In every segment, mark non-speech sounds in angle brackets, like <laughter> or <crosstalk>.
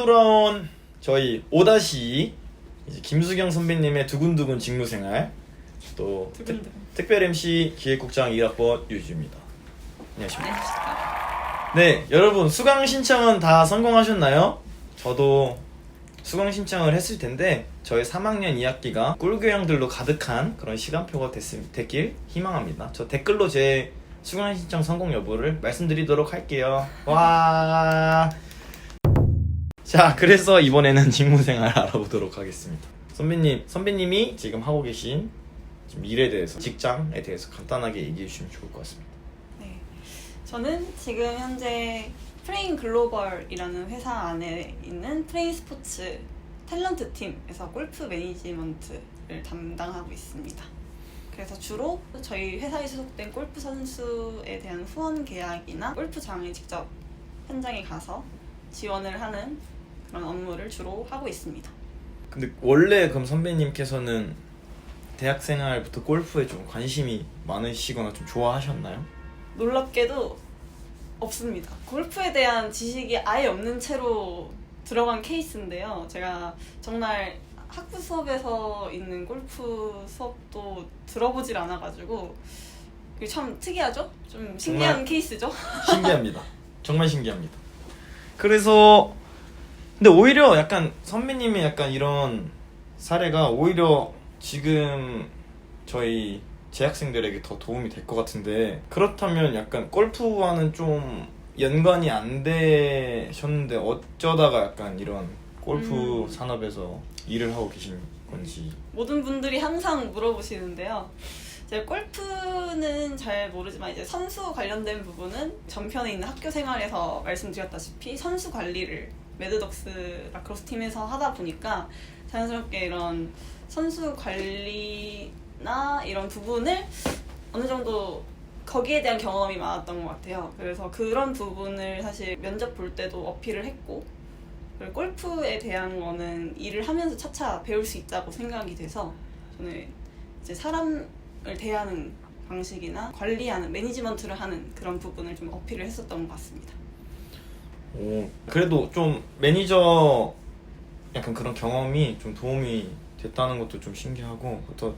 돌아온 저희 5다시 이제 김수경 선배님의 두근두근 직무생활 또 특, 두근두근. 특별 MC 기획국장 1학번 유주입니다. 안녕하십니까. 안녕하십니까. 네, 여러분 수강 신청은 다 성공하셨나요? 저도 수강 신청을 했을 텐데 저희 3학년 2학기가 꿀교양들로 가득한 그런 시간표가 됐, 됐길 희망합니다. 저 댓글로 제 수강 신청 성공 여부를 말씀드리도록 할게요. 와. 자, 그래서 이번에는 <laughs> 직무 생활 알아보도록 하겠습니다. 선배님, 선배님이 지금 하고 계신 일에 대해서, 직장에 대해서 간단하게 얘기해 주시면 좋을 것 같습니다. 네. 저는 지금 현재 프레인 글로벌이라는 회사 안에 있는 프레인 스포츠 탤런트 팀에서 골프 매니지먼트를 담당하고 있습니다. 그래서 주로 저희 회사에 소속된 골프 선수에 대한 후원 계약이나 골프장에 직접 현장에 가서 지원을 하는 그런 업무를 주로 하고 있습니다. 근데 원래 그럼 선배님께서는 대학 생활부터 골프에 좀 관심이 많으시거나 좀 좋아하셨나요? 놀랍게도 없습니다. 골프에 대한 지식이 아예 없는 채로 들어간 케이스인데요. 제가 정말 학부 수업에서 있는 골프 수업도 들어보질 않아가지고 이게 참 특이하죠? 좀 신기한 정말- 케이스죠? 신기합니다. 정말 신기합니다. 그래서 근데 오히려 약간 선배님의 약간 이런 사례가 오히려 지금 저희 재학생들에게 더 도움이 될 것 같은데 그렇다면 약간 골프와는 좀 연관이 안 되셨는데 어쩌다가 약간 이런 골프 음. 산업에서 일을 하고 계신 건지 모든 분들이 항상 물어보시는데요. 제가 골프는 잘 모르지만 이제 선수 관련된 부분은 전편에 있는 학교 생활에서 말씀드렸다시피 선수 관리를 매드덕스 라크로스 팀에서 하다 보니까 자연스럽게 이런 선수 관리나 이런 부분을 어느 정도 거기에 대한 경험이 많았던 것 같아요. 그래서 그런 부분을 사실 면접 볼 때도 어필을 했고 골프에 대한 거는 일을 하면서 차차 배울 수 있다고 생각이 돼서 저는 이제 사람을 대하는 방식이나 관리하는 매니지먼트를 하는 그런 부분을 좀 어필을 했었던 것 같습니다. 오, 그래도 좀 매니저 약간 그런 경험이 좀 도움이 됐다는 것도 좀 신기하고 또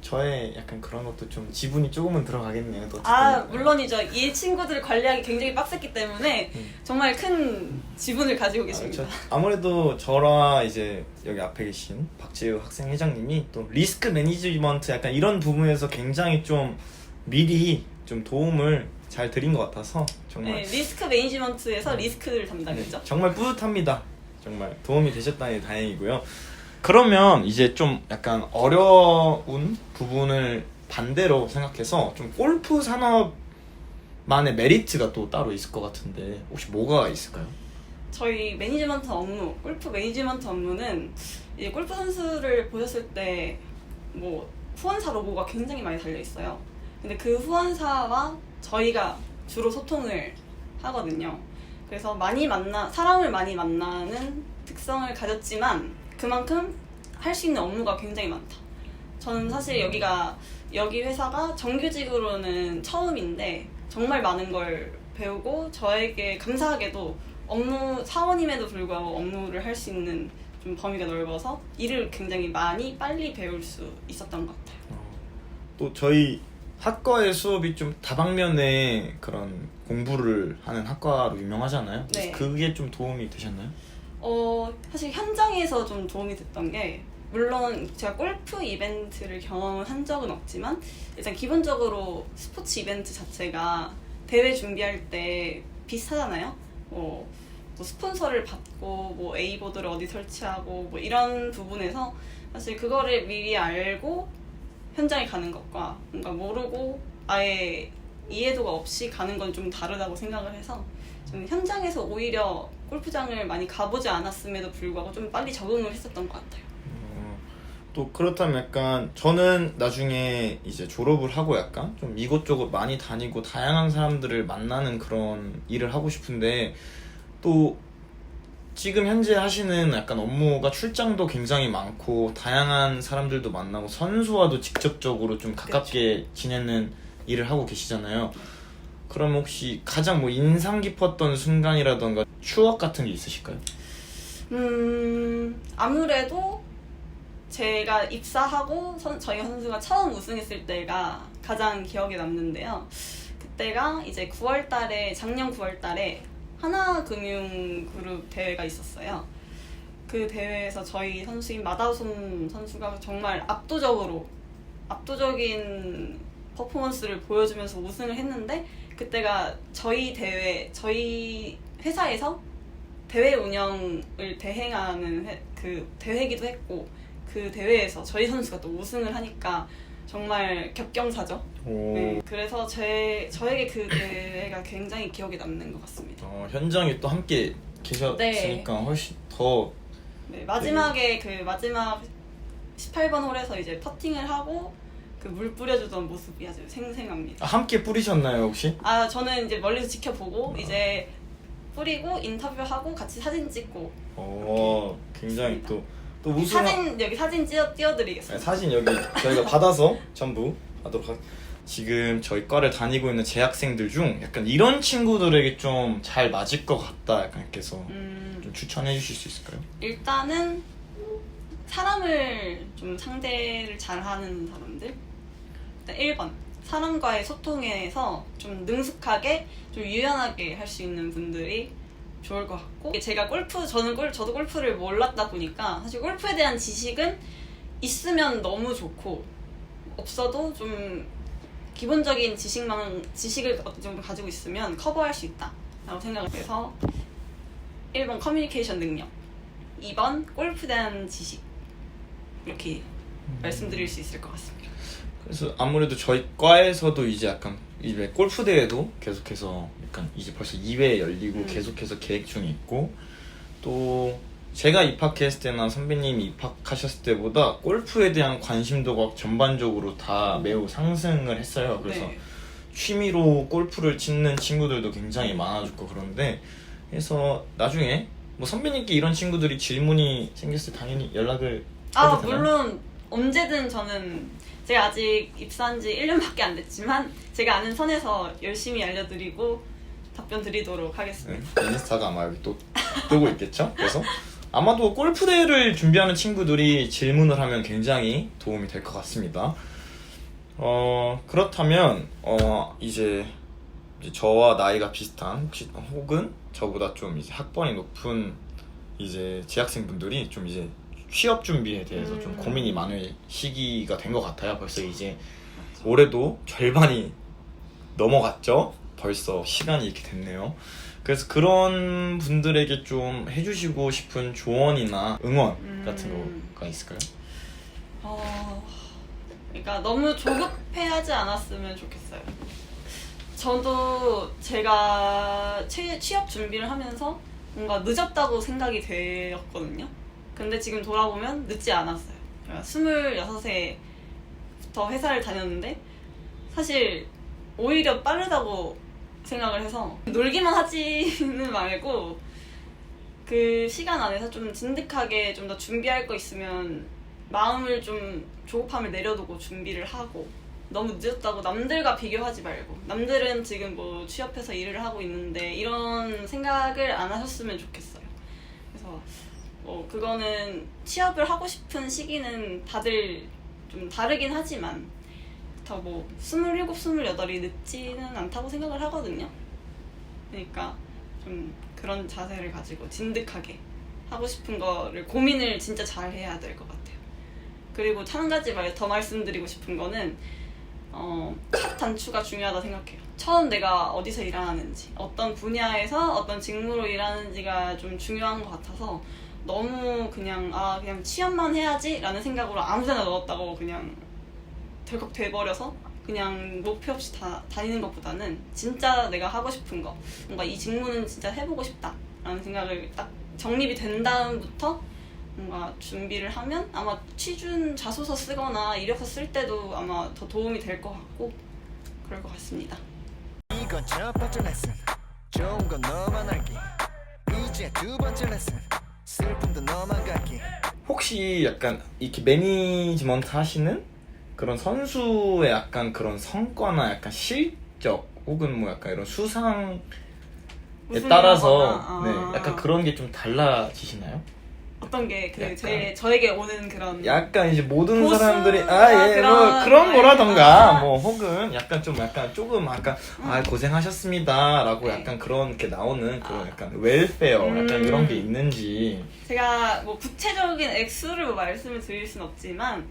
저의 약간 그런 것도 좀 지분이 조금은 들어가겠네요. 또아 어쨌든. 물론이죠. 이 친구들을 관리하기 굉장히 빡셌기 때문에 음. 정말 큰 지분을 가지고 아, 계십니다. 저- 아무래도 저와 이제 여기 앞에 계신 박재우 학생 회장님이 또 리스크 매니지먼트 약간 이런 부분에서 굉장히 좀 미리 좀 도움을 잘 드린 것 같아서 정말 네, 리스크 매니지먼트에서 리스크를 담당했죠. 네, 정말 뿌듯합니다. 정말 도움이 되셨다니 다행이고요. 그러면 이제 좀 약간 어려운 부분을 반대로 생각해서 좀 골프 산업만의 메리트가 또 따로 있을 것 같은데 혹시 뭐가 있을까요? 저희 매니지먼트 업무, 골프 매니지먼트 업무는 이제 골프 선수를 보셨을 때 뭐 후원사 로고가 굉장히 많이 달려 있어요. 근데 그 후원사와 저희가 주로 소통을 하거든요. 그래서 많이 만나 사람을 많이 만나는 특성을 가졌지만 그만큼 할 수 있는 업무가 굉장히 많다. 저는 사실 여기가 여기 회사가 정규직으로는 처음인데 정말 많은 걸 배우고 저에게 감사하게도 업무 사원임에도 불구하고 업무를 할 수 있는 좀 범위가 넓어서 일을 굉장히 많이 빨리 배울 수 있었던 것 같아요. 또 저희 학과의 수업이 좀 다방면의 그런 공부를 하는 학과로 유명하잖아요. 네. 그게 좀 도움이 되셨나요? 어, 사실 현장에서 좀 도움이 됐던 게 물론 제가 골프 이벤트를 경험한 적은 없지만 일단 기본적으로 스포츠 이벤트 자체가 대회 준비할 때 비슷하잖아요. 뭐, 또 스폰서를 받고 뭐 A 보드를 어디 설치하고 뭐 이런 부분에서 사실 그거를 미리 알고 현장에 가는 것과 뭔가 모르고 아예 이해도가 없이 가는 건 좀 다르다고 생각을 해서 저는 현장에서 오히려 골프장을 많이 가보지 않았음에도 불구하고 좀 빨리 적응을 했었던 것 같아요. 어, 또 그렇다면 약간 저는 나중에 이제 졸업을 하고 약간 좀 이곳저곳 많이 다니고 다양한 사람들을 만나는 그런 일을 하고 싶은데 또 지금 현재 하시는 약간 업무가 출장도 굉장히 많고 다양한 사람들도 만나고 선수와도 직접적으로 좀 가깝게 지내는 일을 하고 계시잖아요. 그럼 혹시 가장 뭐 인상 깊었던 순간이라던가 추억 같은 게 있으실까요? 음, 아무래도 제가 입사하고 선, 저희 선수가 처음 우승했을 때가 가장 기억에 남는데요. 그때가 이제 9월 달에, 작년 9월 달에 하나금융그룹 대회가 있었어요. 그 대회에서 저희 선수인 마다솜 선수가 정말 압도적으로, 압도적인 퍼포먼스를 보여주면서 우승을 했는데, 그때가 저희 대회, 저희 회사에서 대회 운영을 대행하는 회- 그 대회기도 했고 그 대회에서 저희 선수가 또 우승을 하니까 정말 격경사죠. 오. 네, 그래서 제 저에게 그 대회가 굉장히 기억에 남는 것 같습니다. 어, 현장에 또 함께 계셨으니까 훨씬 더 네, 마지막에 그 마지막 18번 홀에서 이제 퍼팅을 하고 그 물 뿌려주던 모습이 아주 생생합니다. 아, 함께 뿌리셨나요 혹시? 아 저는 이제 멀리서 지켜보고 이제 뿌리고 인터뷰하고 같이 사진 찍고 어, 굉장히 또, 또 우승 사진 여기 사진 띄워 띄워드리겠습니다. 네, 사진 여기 저희가 받아서 전부 하도록 하 지금 저희 과를 다니고 있는 재학생들 중 약간 이런 친구들에게 좀 잘 맞을 것 같다 약간 이렇게 해서 음, 좀 추천해 주실 수 있을까요? 일단은 사람을 좀 상대를 잘하는 사람들. 일단 1번 사람과의 소통에서 좀 능숙하게 좀 유연하게 할 수 있는 분들이 좋을 것 같고 제가 골프 저는 골 저도 골프를 몰랐다 보니까 사실 골프에 대한 지식은 있으면 너무 좋고 없어도 좀 기본적인 지식만 지식을 어느 정도 가지고 있으면 커버할 수 있다라고 생각을 해서 1번 커뮤니케이션 능력 2번 골프에 대한 지식 이렇게 말씀드릴 수 있을 것 같습니다. 그래서 아무래도 저희 과에서도 이제 약간 이제 골프 대회도 계속해서 약간 이제 벌써 2회 열리고 음. 계속해서 계획 중에 있고 또 제가 입학했을 때나 선배님이 입학하셨을 때보다 골프에 대한 관심도가 전반적으로 다 매우 상승을 했어요. 그래서 네. 취미로 골프를 치는 친구들도 굉장히 많아졌고 그런데 그래서 나중에 뭐 선배님께 이런 친구들이 질문이 생겼을 때 당연히 연락을 아? 물론 언제든 저는 제가 아직 입사한 지 1년밖에 안 됐지만 제가 아는 선에서 열심히 알려드리고 답변 드리도록 네, 하겠습니다. 인스타가 아마 여기 또 뜨고 있겠죠? 그래서 아마도 골프 대회를 준비하는 친구들이 질문을 하면 굉장히 도움이 될 것 같습니다. 어 그렇다면 어 이제, 이제 저와 나이가 비슷한 혹시 혹은 저보다 좀 이제 학번이 높은 이제 재학생분들이 좀 이제 취업 준비에 대해서 좀 음. 고민이 많을 시기가 된 것 같아요. 벌써 이제 올해도 절반이 넘어갔죠. 벌써 시간이 이렇게 됐네요. 그래서 그런 분들에게 좀 해주시고 싶은 조언이나 응원 같은 음. 거가 있을까요? 어, 그러니까 너무 조급해하지 않았으면 좋겠어요. 저도 제가 취, 취업 준비를 하면서 뭔가 늦었다고 생각이 되었거든요. 근데 지금 돌아보면 늦지 않았어요. 그러니까 26세부터 회사를 다녔는데 사실 오히려 빠르다고 생각을 해서 놀기만 하지는 말고 그 시간 안에서 좀 진득하게 좀 더 준비할 거 있으면 마음을 좀 조급함을 내려두고 준비를 하고 너무 늦었다고 남들과 비교하지 말고 남들은 지금 뭐 취업해서 일을 하고 있는데 이런 생각을 안 하셨으면 좋겠어요. 뭐 그거는 취업을 하고 싶은 시기는 다들 좀 다르긴 하지만 더뭐 스물일곱, 스물여덟이 늦지는 않다고 생각을 하거든요. 그러니까 좀 그런 자세를 가지고 진득하게 하고 싶은 거를 고민을 진짜 잘 해야 될 것 같아요. 그리고 한 가지 말더 말씀드리고 싶은 거는 어, 첫 단추가 중요하다 생각해요. 처음 내가 어디서 일하는지, 어떤 분야에서 어떤 직무로 일하는지가 좀 중요한 것 같아서 너무 그냥 아 그냥 취업만 해야지라는 생각으로 아무데나 넣었다고 그냥 덜컥 돼버려서 그냥 목표 없이 다, 다니는 것보다는 진짜 내가 하고 싶은 거 뭔가 이 직무는 진짜 해보고 싶다라는 생각을 딱 정립이 된 다음부터 뭔가 준비를 하면 아마 취준 자소서 쓰거나 이력서 쓸 때도 아마 더 도움이 될 것 같고 그럴 것 같습니다. 이건 첫 번째 레슨 좋은 건 너만 알기 이제 두 번째 레슨 슬픔도 너만 갖기 혹시 약간 이렇게 매니지먼트 하시는 그런 선수의 약간 그런 성과나 약간 실적 혹은 뭐 약간 이런 수상에 무슨 따라서 아. 네, 약간 그런 게 좀 달라지시나요? 어떤 게 그 약간. 제 저에게 오는 그런 약간 이제 모든 고수, 사람들이 아, 그런 뭐 그런 거에 거라던가 아. 뭐 혹은 약간 좀 약간 조금 약간 아 고생하셨습니다라고 네. 약간 그런 게 나오는 그런 아. 약간 웰페어 약간 음. 이런 게 있는지 제가 뭐 구체적인 액수를 뭐 말씀을 드릴 순 없지만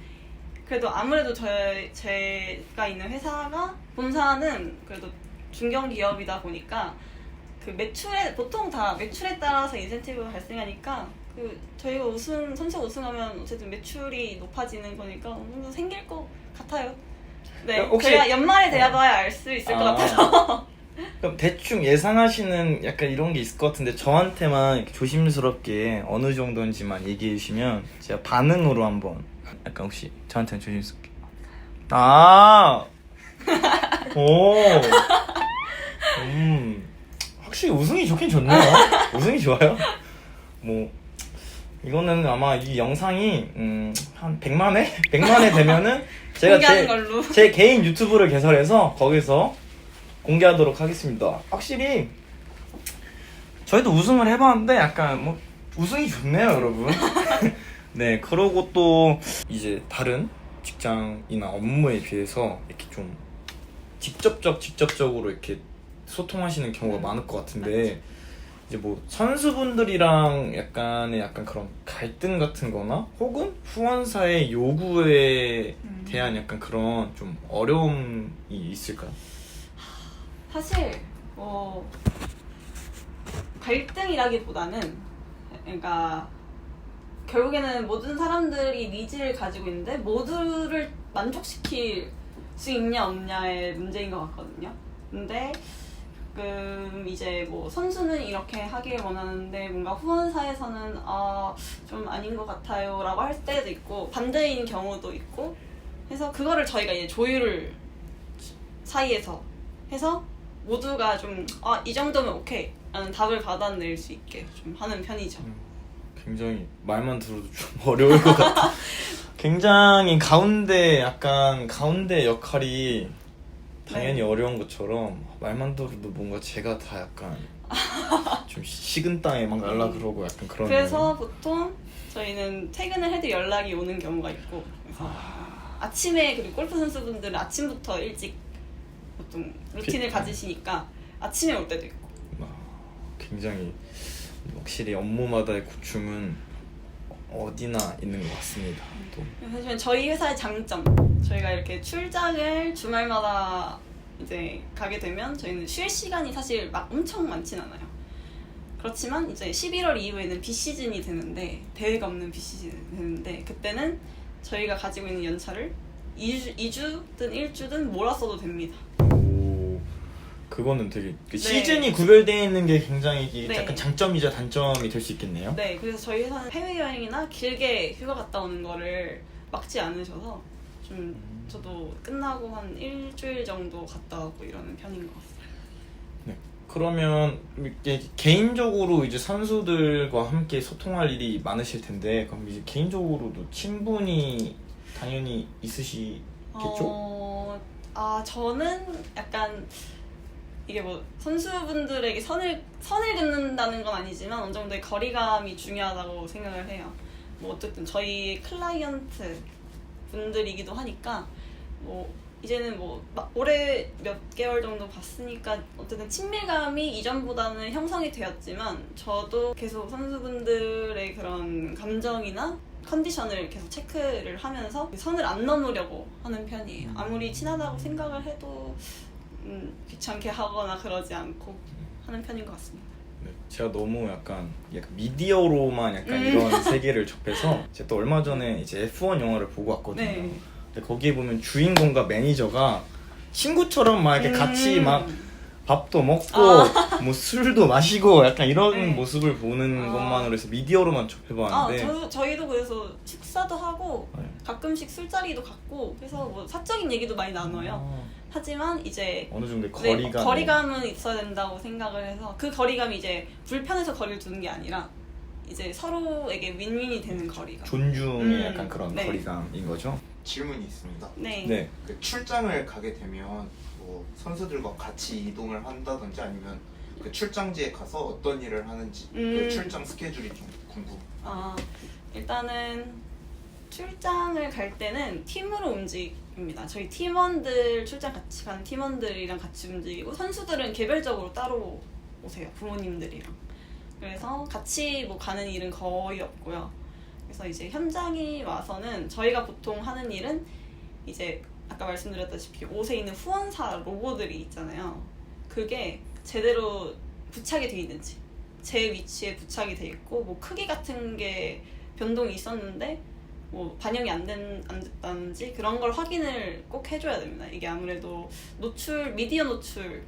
그래도 아무래도 저 제가 있는 회사가 본사는 그래도 중견 기업이다 보니까 그 매출에 보통 다 매출에 따라서 인센티브가 발생하니까 그 저희가 우승 선수 우승하면 어쨌든 매출이 높아지는 거니까 어느 정도 생길 것 같아요. 네, 어, 혹시- 제가 연말에 돼봐야 알 수 있을 것 아. 같아서. <laughs> 그럼 대충 예상하시는 약간 이런 게 있을 것 같은데 저한테만 이렇게 조심스럽게 어느 정도인지만 얘기해 주시면 제가 반응으로 한번 약간 혹시 저한테는 조심스럽게 아 <laughs> 오. 음. 확실히 우승이 좋긴 좋네요. <laughs> 우승이 좋아요. 뭐 이거는 아마 이 영상이 음, 한 100만 회? 100만 회 되면은 제가 공개하는 제, 걸로. 제 개인 유튜브를 개설해서 거기서 공개하도록 하겠습니다. 확실히 저희도 우승을 해봤는데 약간 뭐 우승이 좋네요, 여러분. <laughs> 네, 그러고 또 이제 다른 직장이나 업무에 비해서 이렇게 좀 직접적 직접적으로 이렇게 소통하시는 경우가 많을 것 같은데 이제 뭐 선수분들이랑 약간의 약간 그런 갈등 같은 거나 혹은 후원사의 요구에 음. 대한 약간 그런 좀 어려움이 있을까요? 사실 뭐 갈등이라기보다는 그러니까 결국에는 모든 사람들이 니즈를 가지고 있는데 모두를 만족시킬 수 있냐 없냐의 문제인 것 같거든요. 근데 가끔 이제 뭐 선수는 이렇게 하길 원하는데 뭔가 후원사에서는 아 좀 아닌 것 같아요 라고 할 때도 있고 반대인 경우도 있고 해서 그거를 저희가 이제 조율을 사이에서 해서 모두가 좀 아 이 정도면 오케이 라는 답을 받아낼 수 있게 좀 하는 편이죠. 굉장히 말만 들어도 좀 <laughs> 어려울 것 같아. <laughs> 굉장히 가운데 약간 가운데 역할이 당연히 네. 어려운 것처럼 말만 들어도 뭔가 제가 다 약간 <laughs> 좀 식은 땅에 막 날라 그러고 약간 그런. 그래서 보통 저희는 퇴근을 해도 연락이 오는 경우가 있고 그래서 아침에 그리고 골프 선수분들은 아침부터 일찍 보통 루틴을 피- 가지시니까 아침에 올 때도 있고 아, 굉장히 확실히 업무마다의 고충은 어디나 있는 것 같습니다. 또 사실 저희 회사의 장점 저희가 이렇게 출장을 주말마다 이제 가게 되면 저희는 쉴 시간이 사실 막 엄청 많진 않아요. 그렇지만 이제 11월 이후에는 비 시즌이 되는데 대회가 없는 비 시즌이 되는데 그때는 저희가 가지고 있는 연차를 2주, 2주든 1주든 몰았어도 됩니다. 오, 그거는 되게 그 네. 시즌이 구별되어 있는 게 굉장히 이게 네. 약간 장점이자 단점이 될 수 있겠네요. 네, 그래서 저희 회사는 해외여행이나 길게 휴가 갔다 오는 거를 막지 않으셔서 좀 저도 끝나고 한 일주일 정도 갔다 오고 이러는 편인 것 같아요. 네. 그러면 이게 개인적으로 이제 선수들과 함께 소통할 일이 많으실 텐데 그럼 이제 개인적으로도 친분이 당연히 있으시겠죠? 어, 아 저는 약간 이게 뭐 선수분들에게 선을 선을 긋는다는 건 아니지만 어느 정도의 거리감이 중요하다고 생각을 해요. 뭐 어쨌든 저희 클라이언트 분들이기도 하니까 뭐 이제는 뭐막 올해 몇 개월 정도 봤으니까 어쨌든 친밀감이 이전보다는 형성이 되었지만 저도 계속 선수분들의 그런 감정이나 컨디션을 계속 체크를 하면서 선을 안 넘으려고 하는 편이에요. 아무리 친하다고 생각을 해도 음, 귀찮게 하거나 그러지 않고 하는 편인 것 같습니다. 네, 제가 너무 약간, 약간 미디어로만 약간 음. 이런 <laughs> 세계를 접해서 제가 또 얼마 전에 이제 F1 영화를 보고 왔거든요. 네. 근데 거기에 보면 주인공과 매니저가 친구처럼 막 이렇게 같이 음. 막 밥도 먹고 아. 뭐 술도 마시고 약간 이런 네. 모습을 보는 아. 것만으로 해서 미디어로만 아, 접해봤는데 저, 저희도 그래서 식사도 하고 네. 가끔씩 술자리도 갖고 그래서 뭐 사적인 얘기도 많이 나눠요. 아, 하지만 이제 어느 정도의 네, 거리감 거리감은 있어야 된다고 생각을 해서 그 거리감이 이제 불편해서 거리를 두는 게 아니라 이제 서로에게 윈윈이 되는 거리감. 존중의 음, 약간 그런 네. 거리감인 거죠. 질문이 있습니다. 네. 네. 그 출장을 가게 되면 뭐 선수들과 같이 이동을 한다든지 아니면 그 출장지에 가서 어떤 일을 하는지 음. 그 출장 스케줄이 좀 궁금. 아, 일단은 출장을 갈 때는 팀으로 움직입니다. 저희 팀원들 출장 같이 가는 팀원들이랑 같이 움직이고 선수들은 개별적으로 따로 오세요. 부모님들이랑. 그래서 같이 뭐 가는 일은 거의 없고요. 그래서 이제 현장에 와서는 저희가 보통 하는 일은 이제 아까 말씀드렸다시피 옷에 있는 후원사 로고들이 있잖아요. 그게 제대로 부착이 돼 있는지 제 위치에 부착이 돼 있고 뭐 크기 같은 게 변동이 있었는데 뭐 반영이 안, 된, 안 됐다든지 그런 걸 확인을 꼭 해줘야 됩니다. 이게 아무래도 노출 미디어 노출을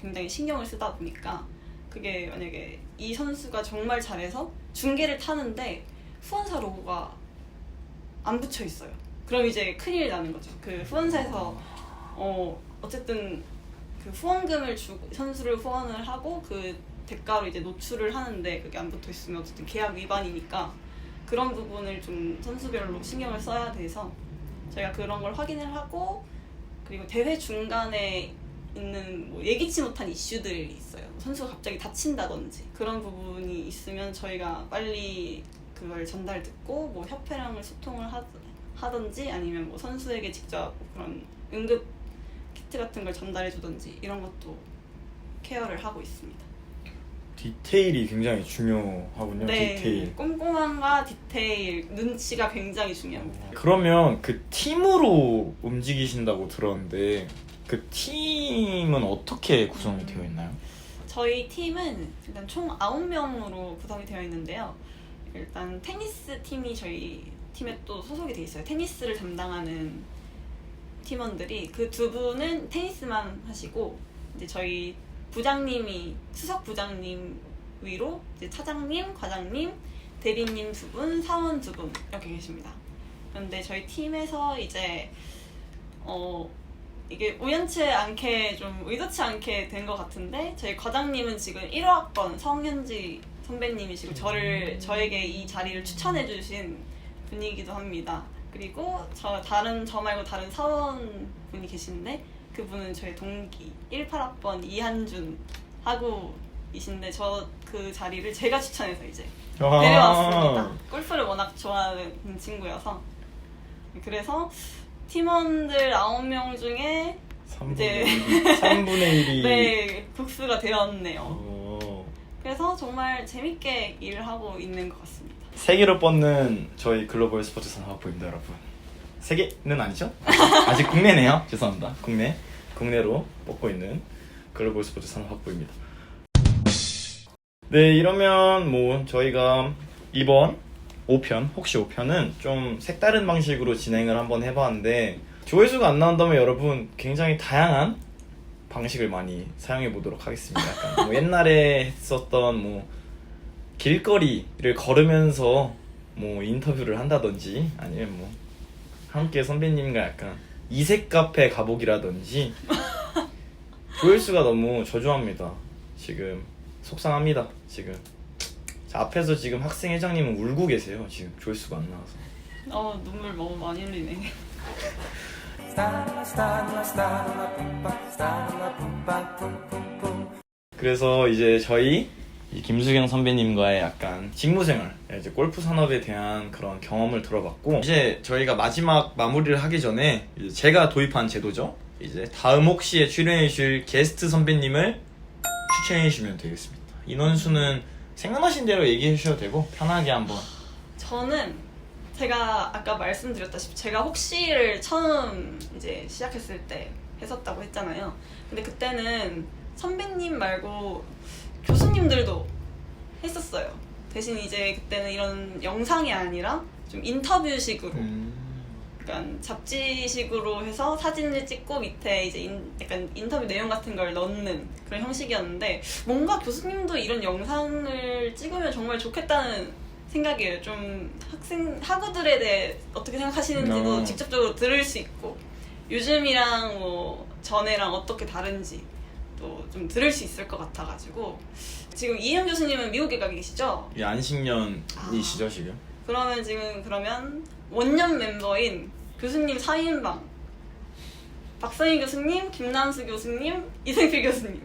굉장히 신경을 쓰다 보니까 그게 만약에 이 선수가 정말 잘해서 중계를 타는데 후원사 로고가 안 붙여 있어요. 그럼 이제 큰일 나는 거죠. 그 후원사에서 어 어쨌든 그 후원금을 주고 선수를 후원을 하고 그 대가로 이제 노출을 하는데 그게 안 붙어 있으면 어쨌든 계약 위반이니까 그런 부분을 좀 선수별로 신경을 써야 돼서 저희가 그런 걸 확인을 하고 그리고 대회 중간에 있는 뭐 예기치 못한 이슈들이 있어요. 선수가 갑자기 다친다든지 그런 부분이 있으면 저희가 빨리 그걸 전달 듣고 뭐 협회랑 소통을 하, 하든지 아니면 뭐 선수에게 직접 그런 응급 키트 같은 걸 전달해 주든지 이런 것도 케어를 하고 있습니다. 디테일이 굉장히 중요하군요. 디테일. 네, 꼼꼼함과 디테일, 눈치가 굉장히 중요합니다. 그러면 그 팀으로 움직이신다고 들었는데 그 팀은 어떻게 구성이 되어 있나요? 저희 팀은 일단 총 9명으로 구성이 되어 있는데요. 일단 테니스 팀이 저희 팀에 또 소속이 돼 있어요. 테니스를 담당하는 팀원들이 그 두 분은 테니스만 하시고 이제 저희 부장님이 수석 부장님 위로 이제 차장님, 과장님, 대리님 두 분, 사원 두 분 이렇게 계십니다. 그런데 저희 팀에서 이제 어 이게 우연치 않게 좀 의도치 않게 된 것 같은데 저희 과장님은 지금 1호학번 성현지 선배님이시고 저를 저에게 이 자리를 추천해 주신 분이기도 합니다. 그리고 저 다른 저 말고 다른 사원 분이 계신데 그분은 저희 동기 18학번 이한준 하고 이신데 저 그 자리를 제가 추천해서 이제 아. 내려왔습니다. 골프를 워낙 좋아하는 친구여서 그래서 팀원들 9명 중에 3분의 이제- 1이 3분의 1이 네 국수가 되었네요. 어, 그래서 정말 재밌게 일을 하고 있는 것 같습니다. 세계로 뻗는 저희 글로벌 스포츠 산업부입니다, 여러분. 세계는 아니죠? <laughs> 아직 국내네요. 죄송합니다. 국내 국내로 뻗고 있는 글로벌 스포츠 산업학부입니다. 네, 이러면 뭐 저희가 이번 5편, 혹시 5편은 좀 색다른 방식으로 진행을 한번 해봤는데 조회수가 안 나온다면 여러분 굉장히 다양한 방식을 많이 사용해 보도록 하겠습니다. 약간 뭐 옛날에 했었던 뭐 길거리를 걸으면서 뭐 인터뷰를 한다든지 아니면 뭐 함께 선배님과 약간 이색 카페 가보기라든지 <laughs> 조회수가 너무 저조합니다. 지금 속상합니다. 지금 자, 앞에서 지금 학생 회장님은 울고 계세요. 지금 조회수가 안 나와서. 어 눈물 너무 많이 흘리네. 그래서 이제 저희 이 김수경 선배님과의 약간 직무생활, 이제 골프 산업에 대한 그런 경험을 들어봤고 이제 저희가 마지막 마무리를 하기 전에 제가 도입한 제도죠. 이제 다음 혹시에 출연해 주실 게스트 선배님을 추천해 주시면 되겠습니다. 인원수는 생각나신 대로 얘기해 주셔도 되고 편하게 한번. 저는 제가 아까 말씀드렸다시피 제가 혹시를 처음 이제 시작했을 때 했었다고 했잖아요. 근데 그때는 선배님 말고 교수님들도 했었어요. 대신 이제 그때는 이런 영상이 아니라 좀 인터뷰식으로 약간 잡지식으로 해서 사진을 찍고 밑에 이제 인, 약간 인터뷰 내용 같은 걸 넣는 그런 형식이었는데 뭔가 교수님도 이런 영상을 찍으면 정말 좋겠다는 생각이에요. 좀 학생 학우들에 대해 어떻게 생각하시는지도 어. 직접적으로 들을 수 있고 요즘이랑 뭐 전에랑 어떻게 다른지 또 좀 들을 수 있을 것 같아가지고 지금 이현 교수님은 미국에 가 계시죠? 이 안식년이시죠 지금? 그러면 지금 그러면 원년 멤버인 교수님 4인방 박성희 교수님, 김남수 교수님, 이생필 교수님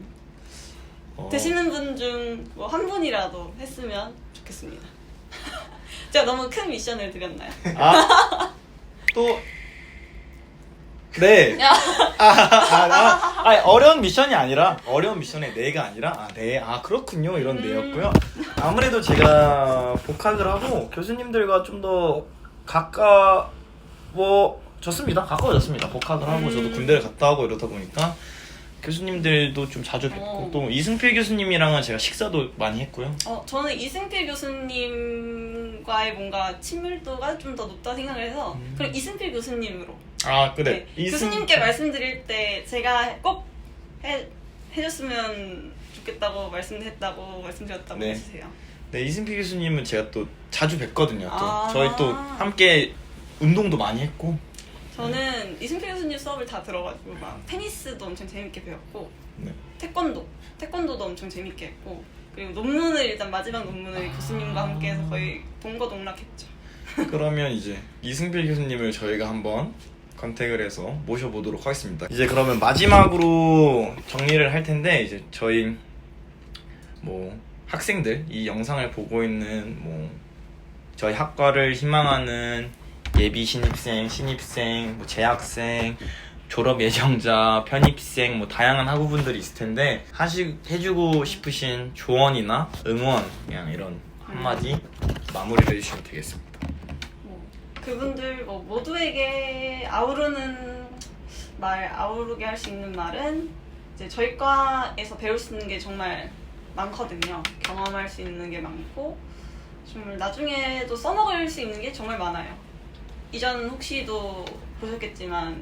어, 되시는 분 중 뭐 한 분이라도 했으면 좋겠습니다. <laughs> 제가 너무 큰 미션을 드렸나요? 아, <laughs> 또, 네. 아, 아, 아, 아니, 어려운 미션이 아니라, 어려운 미션의 네가 아니라, 아, 네, 아, 그렇군요. 이런 음. 네였고요. 아무래도 제가 복학을 하고 교수님들과 좀 더 가까워졌습니다. 가까워졌습니다. 복학을 하고 저도 음. 군대를 갔다 오고 이러다 보니까 교수님들도 좀 자주 뵙고 어. 또 이승필 교수님이랑은 제가 식사도 많이 했고요. 어, 저는 이승필 교수님과의 뭔가 친밀도가 좀 더 높다 생각을 해서 음. 그럼 이승필 교수님으로 아, 그래. 네, 이승- 교수님께 말씀드릴 때 제가 꼭 해, 해줬으면 좋겠다고 말씀했다고 말씀드렸다고 네. 해주세요. 네, 이승필 교수님은 제가 또 자주 뵀거든요. 또 아. 저희 또 함께 운동도 많이 했고. 저는 이승필 교수님 수업을 다 들어가지고 막 테니스도 엄청 재밌게 배웠고 네. 태권도 태권도도 엄청 재밌게 했고 그리고 논문을 일단 마지막 논문을 교수님과 함께 해서 거의 동거동락했죠. <laughs> 그러면 이제 이승필 교수님을 저희가 한번 컨택을 해서 모셔보도록 하겠습니다. 이제 그러면 마지막으로 정리를 할 텐데 이제 저희 뭐 학생들 이 영상을 보고 있는 뭐 저희 학과를 희망하는 예비 신입생, 신입생, 뭐 재학생, 졸업 예정자, 편입생 뭐 다양한 학우분들이 있을 텐데 하시 해주고 싶으신 조언이나 응원 그냥 이런 한마디 마무리를 해주시면 되겠습니다. 뭐 그분들 뭐 모두에게 아우르는 말 아우르게 할 수 있는 말은 이제 저희 과에서 배울 수 있는 게 정말 많거든요. 경험할 수 있는 게 많고 정말 나중에도 써먹을 수 있는 게 정말 많아요. 이전 혹시도 보셨겠지만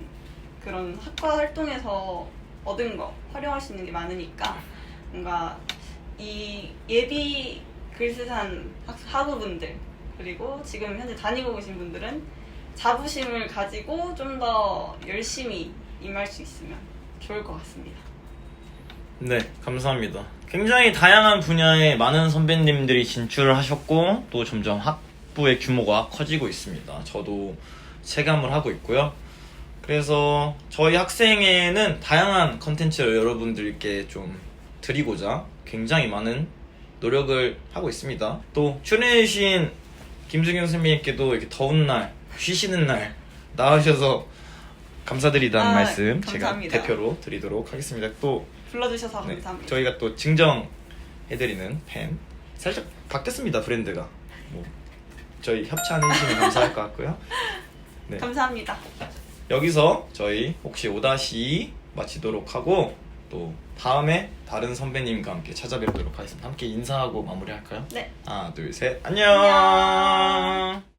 그런 학과 활동에서 얻은 거 활용할 수 있는 게 많으니까 뭔가 이 예비 글쓰산 학- 학우분들 그리고 지금 현재 다니고 계신 분들은 자부심을 가지고 좀 더 열심히 임할 수 있으면 좋을 것 같습니다. 네, 감사합니다. 굉장히 다양한 분야에 많은 선배님들이 진출을 하셨고 또 점점 학 부의 규모가 커지고 있습니다. 저도 체감을 하고 있고요. 그래서 저희 학생회는 다양한 컨텐츠를 여러분들께 좀 드리고자 굉장히 많은 노력을 하고 있습니다. 또 출연해주신 김수경 선배님께도 이렇게 더운 날, 쉬시는 날 나와주셔서 감사드리다는 아, 말씀 제가 감사합니다. 대표로 드리도록 하겠습니다. 또 불러주셔서 네, 감사합니다. 저희가 또 증정해드리는 펜 살짝 바뀌었습니다 브랜드가 뭐 저희 협찬해 주시면 감사할 것 같고요 네. 감사합니다. 여기서 저희 혹시 5-2 마치도록 하고 또 다음에 다른 선배님과 함께 찾아뵙도록 하겠습니다 함께 인사하고 마무리할까요? 네. 하나 둘 셋 안녕. 안녕.